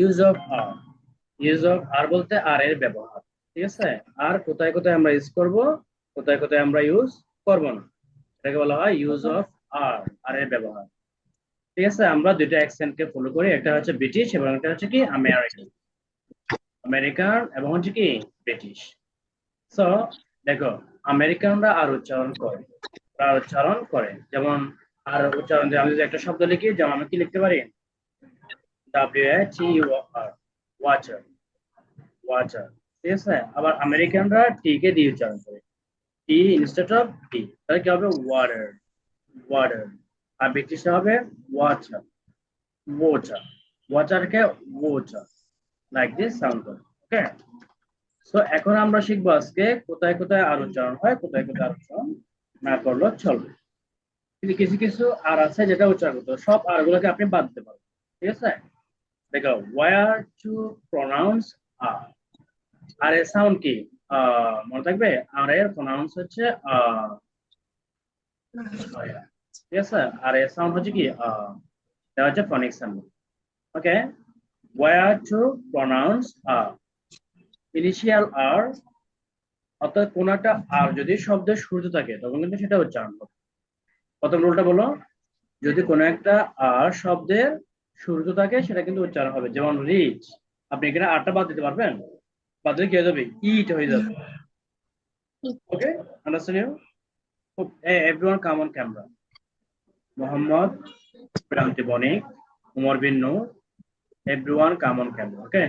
Use of R use of R বলতে R এর ব্যবহার, ঠিক আছে? আর কোথায় কোথায় আমরা ইউজ করব? কোথায় কোথায় আমরা ইউজ করব না? এটাকে বলা হয় ইউজ অফ আর আর এর ব্যবহার, ঠিক আছে? আমরা দুইটা অ্যাকসেন্টকে ফলো করি, একটা হচ্ছে ব্রিটিশ এবং একটা হচ্ছে কি আমেরিকান আমেরিকান এবং হচ্ছে কি ব্রিটিশ সো দেখো আমেরিকানরা আর উচ্চারণ করে আর উচ্চারণ করে। যেমন আর উচ্চারণ আমি যদি একটা শব্দ লিখি, যেমন আমি কি লিখতে পারি? আর ওয়াচার ওয়াচার ঠিক আছে আবার আমেরিকানরা টি কে দিয়ে উচ্চারণ করে। টি ইনস্টেড অফ টি তাহলে কি হবে? ওয়াটার ওয়াটার আর ব্রিটিশে হবে ওয়াচার ওয়াচার ওয়াচারকে ওয়াচার লাইক দিস সাউন্ড করে। ওকে সো এখন আমরা শিখব আজকে কোথায় কোথায় আর উচ্চারণ হয়, কোথায় কোথায় আর উচ্চারণ না করলেও চলবে। কিন্তু কিছু কিছু আর আছে যেটা উচ্চারণ করতে সব আর গুলোকে আপনি বাদ দিতে পারবেন। ঠিক আছে? দেখো way to pronounce R R এর সাউন্ড কি মনে থাকবে? আর এর প্রনাউন্স হচ্ছে ঠিক আছে আর এর সাউন্ড হচ্ছে কি? আহ, হচ্ছে phonic sound okay war to pronounce R initial R অর্থাৎ কোন একটা আর যদি শব্দের শুরুতে থাকে তখন কিন্তু সেটা উচ্চারণ হবে প্রথম রুলটা বলো। যদি কোনো একটা আর শব্দের শুরুতে থাকে, সেটা কিন্তু উচ্চারণ হবে। যেমন রিচ আপনি এখানে আটটা বাদ দিতে পারবেন? বাদ দিলে কি হয়ে যাবে? ইট হয়ে যাবে। Okay understand everyone come on camera Mohammad Pranti Banik, Umar Bin Noor everyone come on camera okay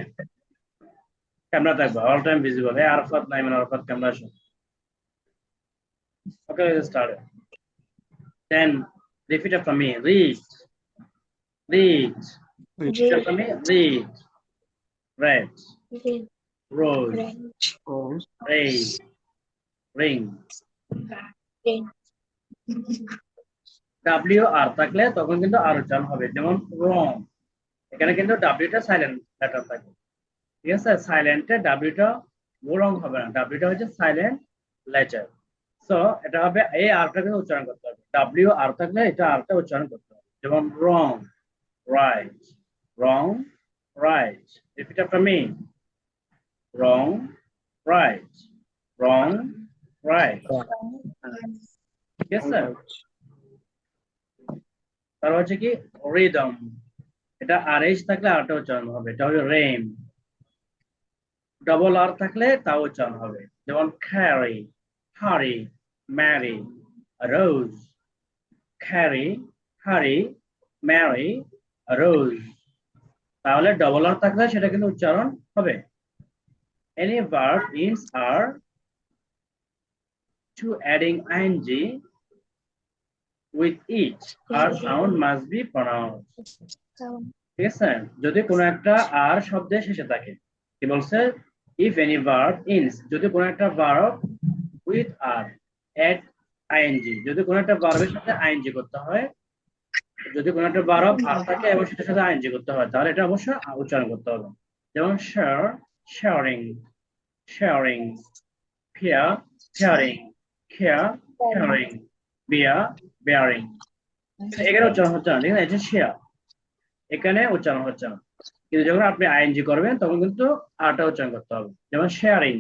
camera থাকবে অল টাইম ভিজিবল এই আরফাত নাইমান আরফাত ক্যামেরা আসুন। Okay start then repeat after me reach after me reach red rose ray ring W R থাকলে তখন কিন্তু আর উচ্চারণ হবে যেমন রং এখানে কিন্তু ডাব্লিউটা সাইলেন্ট লেটার থাকে। ঠিক আছে? সাইলেন্টে ডাব্লিউটা রং হবে না। ডাব্লিউটা হচ্ছে সাইলেন্ট লেটার সো এটা হবে এই আরটা কিন্তু উচ্চারণ করতে হবে। ডাব্লিউ আর থাকলে এটা আরটা উচ্চারণ করতে হবে। যেমন wrong right wrong right repeat after me wrong right wrong right ঠিক আছে তারপর হচ্ছে কি? রিদম এটা আর এইচ থাকলে আরটা উচ্চারণ হবে। এটা হলো রেম ডবল আর থাকলে তাও উচ্চারণ হবে। যেমন carry hurry marry rose carry hurry marry rose তাহলে ডবল আর থাকলে সেটা কিন্তু উচ্চারণ হবে। Any verb ends are to adding ing with each our sound must be pronounced. ঠিক আছে যদি কোনো একটা আর শব্দের শেষে থাকে, কি বলছে? ইফ এনি ভার্ব ইনস যদি কোনো একটা verb with R ed I N G যদি কোনো একটা ভার্বের সাথে আইএনজি করতে হয় যদি কোনো একটা ভার্ব আর থাকে, এবং সেটার সাথে আইএনজি করতে হয়, তাহলে এটা অবশ্যই উচ্চারণ করতে হবে। যেমন share sharing sharing fear fearing care sharing bear bearing এখানে উচ্চারণ হচ্ছে না আছে এটা শেয়ার এখানে উচ্চারণ হচ্ছে না। কিন্তু যখন আপনি আইএনজি করবেন, তখন কিন্তু আরটা উচ্চারণ করতে হবে। যেমন শেয়ারিং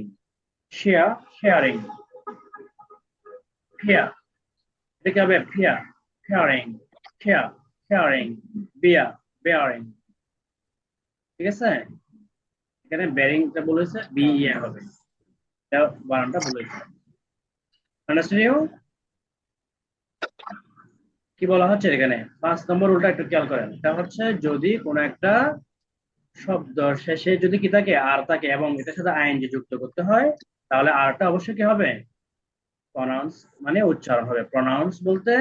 শেয়ার শেয়ারিং ফিয়ার এটা কি হবে fear fearing fear fearing bear bearing ঠিক আছে? এখানে বেরিংটা বলেছে বি ইয়ে হবে। এটা বানানটা বলেছে। আন্ডারস্ট্যান্ড কি বলা হচ্ছে এখানে? পাঁচ নম্বর রুলটা একটু খেয়াল করেন। এটা হচ্ছে যদি কোনো একটা শব্দ শেষে যদি কি থাকে, আর থাকে এবং এটার সাথে আইএনজি যুক্ত করতে হয়, তাহলে আরটা অবশ্যই কি হবে? প্রনাউন্স মানে উচ্চারণ হবে। প্রনাউন্স বলতে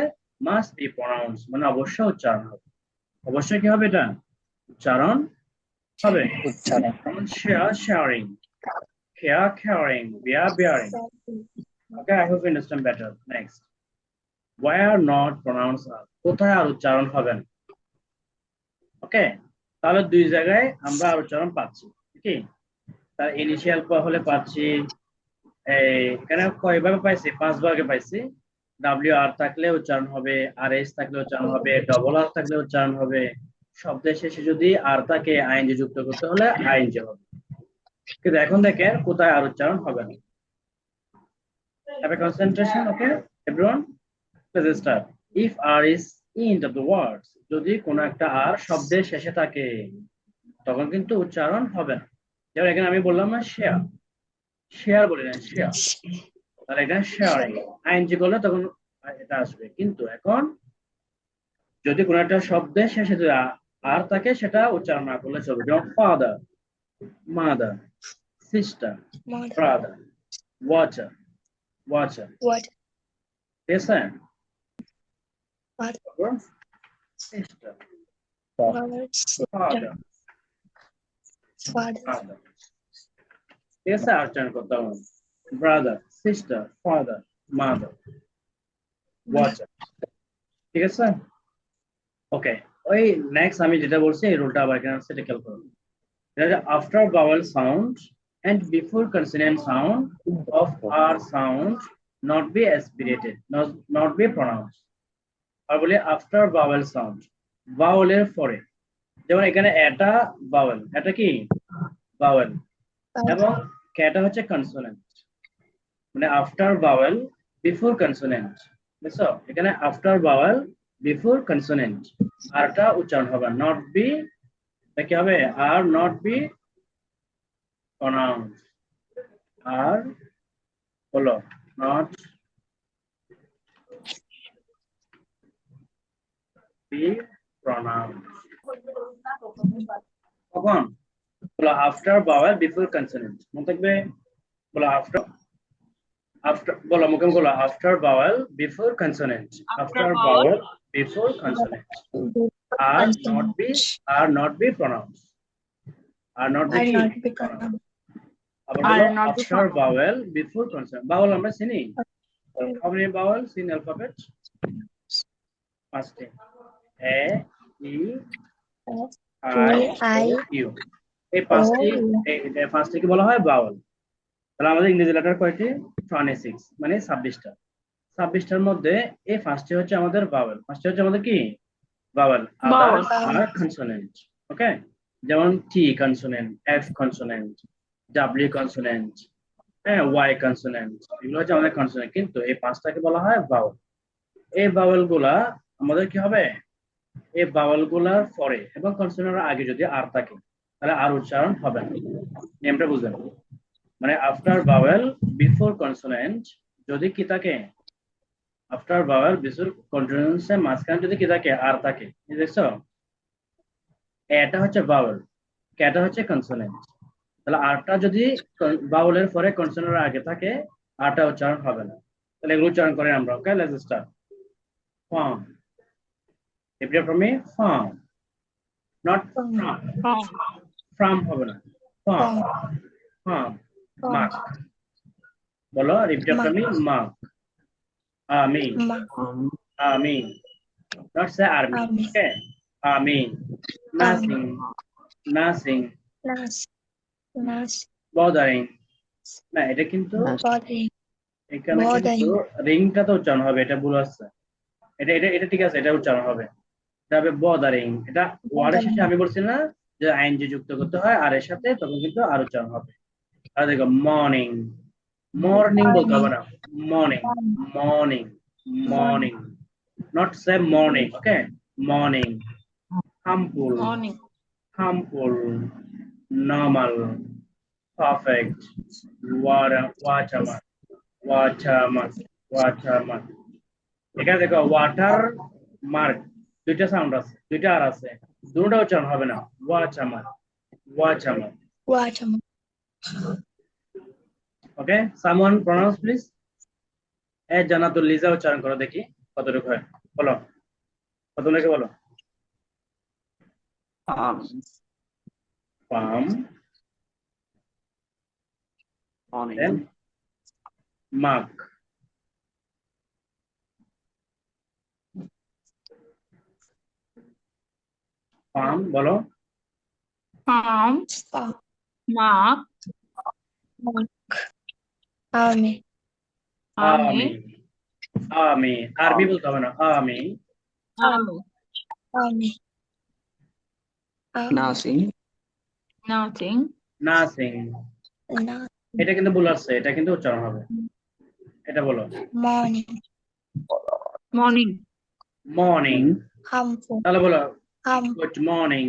মাস্ট বি প্রনাউন্স মানে অবশ্যই উচ্চারণ হবে। অবশ্যই কি হবে এটা? উচ্চারণ হবে। উচ্চারণ। share sharing care caring bear bearing okay i hope you understand better. Next. Where not pronounced are? কোথায় আর উচ্চারণ হবে না? ওকে তাহলে দুই জায়গায় আমরা আর উচ্চারণ পাচ্ছি। কি? তার ইনিশিয়াল হলে পাচ্ছি এখানে কয়ভাবে পাইছি? পাঁচ ভাগে পাইছি। ডাব্লিউ আর থাকলে উচ্চারণ হবে আর এস থাকলে উচ্চারণ হবে ডবল আর থাকলে উচ্চারণ হবে। শব্দের শেষে যদি আর তাকে আইনজি যুক্ত করতে হলে আইনজি হবে। কিন্তু এখন দেখেন কোথায় আর উচ্চারণ হবে না। Have a concentration, okay? Everyone, let's start. If R is in যদি কোনো একটা আর শব্দের শেষে থাকে তখন কিন্তু উচ্চারণ হবে না। যেমন এখানে আমি বললাম না শেয়ার শেয়ার বলি না শেয়ার তাহলে এখানে শেয়ারিং আইনজি করলে তখন এটা আসবে। কিন্তু এখন যদি কোনো একটা শব্দের শেষে যদি আর থাকে সেটা উচ্চারণ না করলে চলবে। যেমন father mother sister brother sister, father, father, father. ঠিক আছে আর করতে হবে brother sister father mother watcher ঠিক আছে? ওকে ওই নেক্সট আমি যেটা বলছি এই রুলটা আবার এখানে সেটা খেয়াল করুন after vowel sound and before consonant sound of R sound not be aspirated, not, not be pronounced. আর বলি আফটার বাওয়েল সাউন্ড বাওয়েলের পরে। যেমন এখানে এটা বাওয়েল এটা কি? বাওয়েল এবং ক্যাটা হচ্ছে কনসোনেন্ট মানে আফটার বাওয়েল বিফোর কনসোনেন্ট বুঝছ এখানে আফটার বাওয়েল বিফোর কনসোনেন্ট আরটা উচ্চারণ হবে নট বি কি হবে? আর নট বি প্রনাউন্স আর হলো নট বি প্রনাউন্স কখন? বলো আফটার বাওয়েল বিফোর কনসোনেন্ট মনে থাকবে? বলো আফটার আফটার বলো মুখে বলো after vowel before consonant after vowel before consonant R not be R not be pronounce R not be not আবার বলো not be after vowel before consonant vowel আমরা চিনি। How many vowels in alphabet? পাঁচটি a e i I, U এই পাঁচটি এই পাঁচটিকে বলা হয়? বাউল তাহলে আমাদের ইংরেজি লেটার কয়টি? টোয়েন্টি সিক্স মানে ছাব্বিশটা। ছাব্বিশটার মধ্যে এই ফার্স্টটি হচ্ছে আমাদের বাউল ফার্স্টটি হচ্ছে আমাদের কি? Vowel. আর কনসোনেন্ট ওকে যেমন T consonant F consonant W consonant হ্যাঁ ওয়াই কনসোনেন্ট এগুলো হচ্ছে আমাদের কনসোনেন্ট কিন্তু এই পাঁচটাকে বলা হয় বাউল এই বাউলগুলা আমাদের কি হবে? এই বাউলগুলার পরে এবং কনসোনেন্টের আগে যদি আর থাকে তাহলে আর উচ্চারণ হবে না। নেমটা বুঝলেন? মানে আফটার বাওয়েল বিফোর কনসোনেন্ট যদি কি থাকে আফটার বাওয়েল বিফোর কনসোনেন্টসের মাঝখানে যদি কি থাকে আর থাকে দেখছ এটা হচ্ছে বাওয়েল ক্যাটা হচ্ছে কনসোনেন্ট তাহলে আরটা যদি বাউলের পরে কনসোনেন্টের আগে থাকে আরটা উচ্চারণ হবে না। তাহলে এগুলো উচ্চারণ করে আমরা okay let's start farm repeat for me farm not from from হবে না। ফার্ম from, ফার্ম মার্ক বলো repeat after me mark Amin ma, Amin not say army Amin. Okay Amin nothing nothing bothering না এটা কিন্তু এখানে Bothering. কিন্তু রিংটা তো উচ্চারণ হবে এটা ভুল আছে এটা এটা এটা ঠিক আছে এটা উচ্চারণ হবে। এটা হবে বদারিং এটা ওয়ার্ডের শেষে আমি বলছি না যে আইনজি যুক্ত করতে হয় আর এর সাথে তখন কিন্তু আর উচ্চারণ হবে। আর দেখো মর্নিং মর্নিং বলতে হবে না morning morning morning not say morning okay morning harmful morning, harmful, normal, perfect, water, waterman, waterman, waterman. এখানে দেখো ওয়াটার মার্ক দুইটা সাউন্ড আছে দুইটা আর আছে দুটোটা উচ্চারণ হবে না watchman watchman watch, okay someone pronounce please এ জানাতুল লিজা উচ্চারণ করো দেখি কতটুকু হয় বলো কত লেখে বলো um, পাম morning, দেন পাম বলো palm, spa, army, আমি army, আমি আরবি বলতে হবে না আমি nothing, nothing, নাথিং not এটা কিন্তু ভুল আসছে এটা কিন্তু উচ্চারণ হবে এটা বলো morning, morning, মর্নিং harmful, তাহলে বলো good morning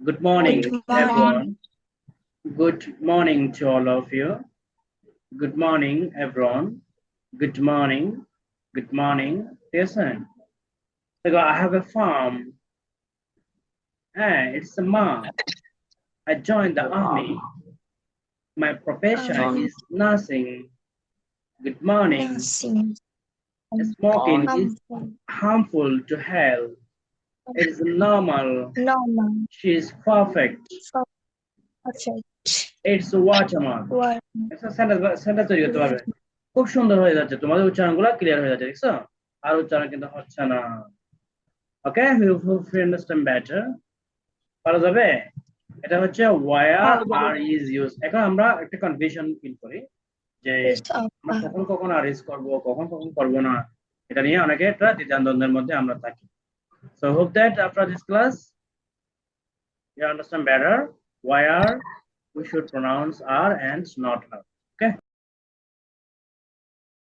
good morning Good everyone morning. Good morning to all of you. Good morning, everyone. Good morning. Good morning. So I have a farm. Hey, it's a mom. I joined the army. My profession is nursing. Good morning. nothing, Smoking is harmful, to health. It is normal. normal, She is perfect. Perfect, It's watermark. word, sentence sentence তৈরি করতে পারবে। খুব সুন্দর হয়ে যাচ্ছে। তোমাদের উচ্চারণগুলো clear হয়ে যাচ্ছে দেখছ? আর উচ্চারণ কিন্তু হচ্ছে না। ওকে ইউ আন্ডারস্ট্যান্ড বেটার পারা যাবে? এটা হচ্ছে ওয়ার আর ইজ ইউজ এখন আমরা একটা কনফিউশন ফিল করি যে আমরা কখন কখন আর ইউজ করব কখন কখন করব না এটা নিয়ে অনেকে একটা দ্বিধাদ্বন্দ্বের মধ্যে আমরা থাকি। So hope that after this class you understand better. Why are we should pronounce r and not r